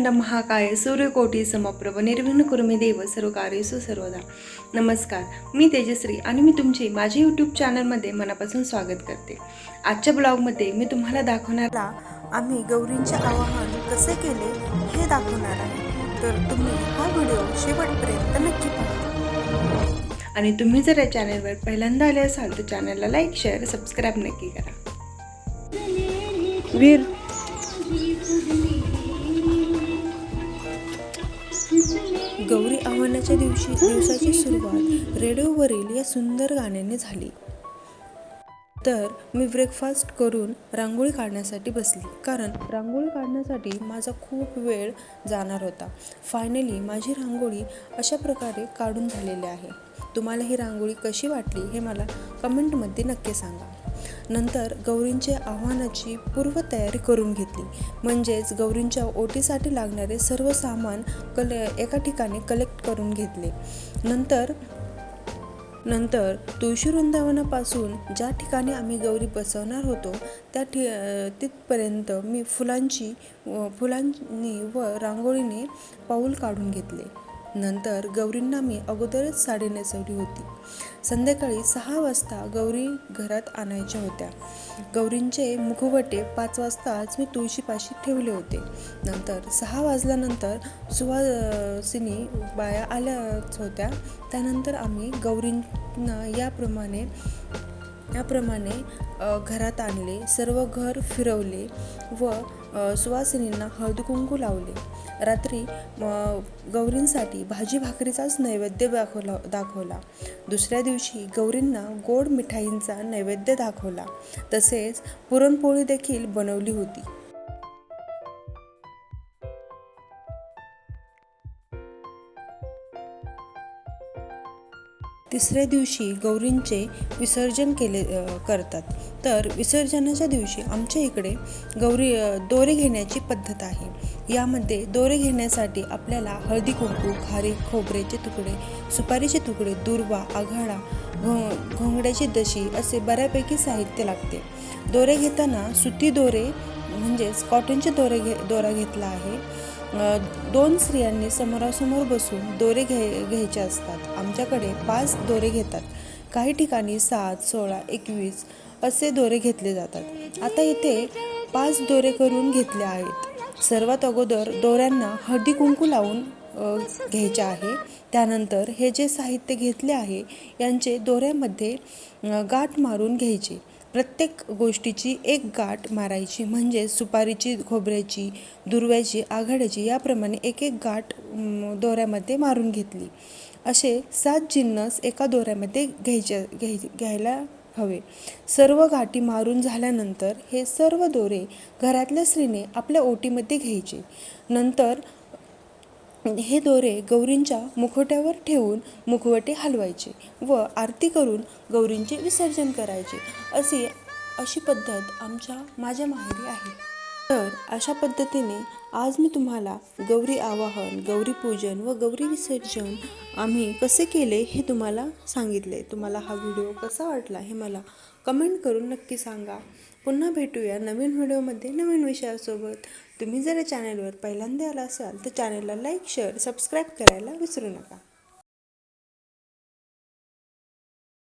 वक्रतुंड महाकाय सूर्यकोटी समप्रभ निर्विघ्न कुर्मे देव सर्व कार्यसु सर्वदा. नमस्कार मी तेजश्री आणि मी तुमचे माझ्या यूट्यूब चॅनलमध्ये मनापासून स्वागत करते. आजच्या ब्लॉगमध्ये मी तुम्हाला दाखवणार आम्ही गौरींचे आवाहन कसे केले हे दाखवणार आहे. तर तुम्ही हा व्हिडिओ शेवटपर्यंत नक्की पहा. आणि तुम्ही जर या चॅनलवर पहिल्यांदा आले असाल तर चॅनलला लाईक शेअर सबस्क्राईब नक्की करा. वीर. गौरी आव्हानाच्या दिवशी दिवसाची सुरुवात रेडिओवरील या सुंदर गाण्याने झाली. तर मी ब्रेकफास्ट करून रांगोळी काढण्यासाठी बसली. कारण रांगोळी काढण्यासाठी माझा खूप वेळ जाणार होता. फायनली माझी रांगोळी अशा प्रकारे काढून झालेली आहे. तुम्हाला ही रांगोळी कशी वाटली हे मला कमेंटमध्ये नक्की सांगा. नंतर गौरींच्या आव्हानाची पूर्वतयारी करून घेतली. म्हणजेच गौरींच्या ओटीसाठी लागणारे सर्व सामान कले एका ठिकाणी कलेक्ट करून घेतले. नंतर नंतर तुळशी वृंदावनापासून ज्या ठिकाणी आम्ही गौरी बसवणार होतो त्या ठि तिथपर्यंत मी फुलांची फुलांनी व रांगोळीने पाऊल काढून घेतले. नंतर गौरींना मी अगोदरच साडी नेसवली होती. संध्याकाळी सहा वाजता गौरी घरात आणायच्या होत्या. गौरींचे मुखवटे पाच वाजताच मी तुळशीपाशी ठेवले होते. नंतर सहा वाजल्यानंतर सुवासिनी बाया आल्याच होत्या. त्यानंतर आम्ही गौरींना याप्रमाणे याप्रमाणे घरात आणले. सर्व घर फिरवले व सुवासिनींना हळदकुंकू लावले. रात्री गौरींसाठी भाजी भाकरीचाच नैवेद्य दाखवला दाखवला. दुसऱ्या दिवशी गौरींना गोड मिठाईंचा नैवेद्य दाखवला. तसेच पुरणपोळी देखील बनवली होती. तिसऱ्या दिवशी गौरींचे विसर्जन केले करतात. तर विसर्जनाच्या दिवशी आमच्या इकडे गौरी दोरे घेण्याची पद्धत आहे. यामध्ये दोरे घेण्यासाठी आपल्याला हळदी कुंकू खारीक खोबऱ्याचे तुकडे सुपारीचे तुकडे दुर्वा आघाडा घो घोंगड्याची दशी असे बऱ्यापैकी साहित्य लागते. दोरे घेताना सुती दोरे म्हणजेच कॉटनचे दोरे घे दोरा घेतला आहे. दोन स्त्रियांनी समोरासमोर बसून दोरे घे घ्यायचे असतात. आमच्याकडे पाच दोरे घेतात. काही ठिकाणी सात सोळा एकवीस असे दोरे घेतले जातात. आता इथे पाच दोरे करून घेतले आहेत. सर्वात अगोदर दोऱ्यांना हळदी कुंकू लावून घ्यायचे आहे. त्यानंतर हे जे साहित्य घेतले आहे यांचे दोऱ्यामध्ये गाठ मारून घ्यायचे. प्रत्येक गोष्टीची एक गाठ मारायची म्हणजे सुपारीची खोबऱ्याची दुर्व्याची आघाड्याची याप्रमाणे एक एक गाठ दोऱ्यामध्ये मारून घेतली. असे सात जिन्नस एका दोऱ्यामध्ये घ्यायचे घ्याय घ्यायला हवे. सर्व गाठी मारून झाल्यानंतर हे सर्व दोरे घरातल्या स्त्रीने आपल्या ओटीमध्ये घ्यायचे. नंतर हे दोरे गौरींच्या मुखवट्यावर ठेवून मुखवटे हलवायचे व आरती करून गौरींचे विसर्जन करायचे. अशी अशी पद्धत आमच्या माझ्या माहेरी आहे. तर अशा पद्धतीने आज मी तुम्हाला गौरी आवाहन गौरी पूजन व गौरी विसर्जन आम्ही कसे केले हे तुम्हाला सांगितले. तुम्हाला हा व्हिडिओ कसा वाटला हे मला कमेंट करून नक्की सांगा. पुन्हा भेटूया नवीन व्हिडिओमध्ये नवीन विषयासोबत. तुम्ही जर चॅनलवर पहिल्यांदा आला असाल तर चॅनलला लाईक शेअर सबस्क्राईब करायला विसरू नका.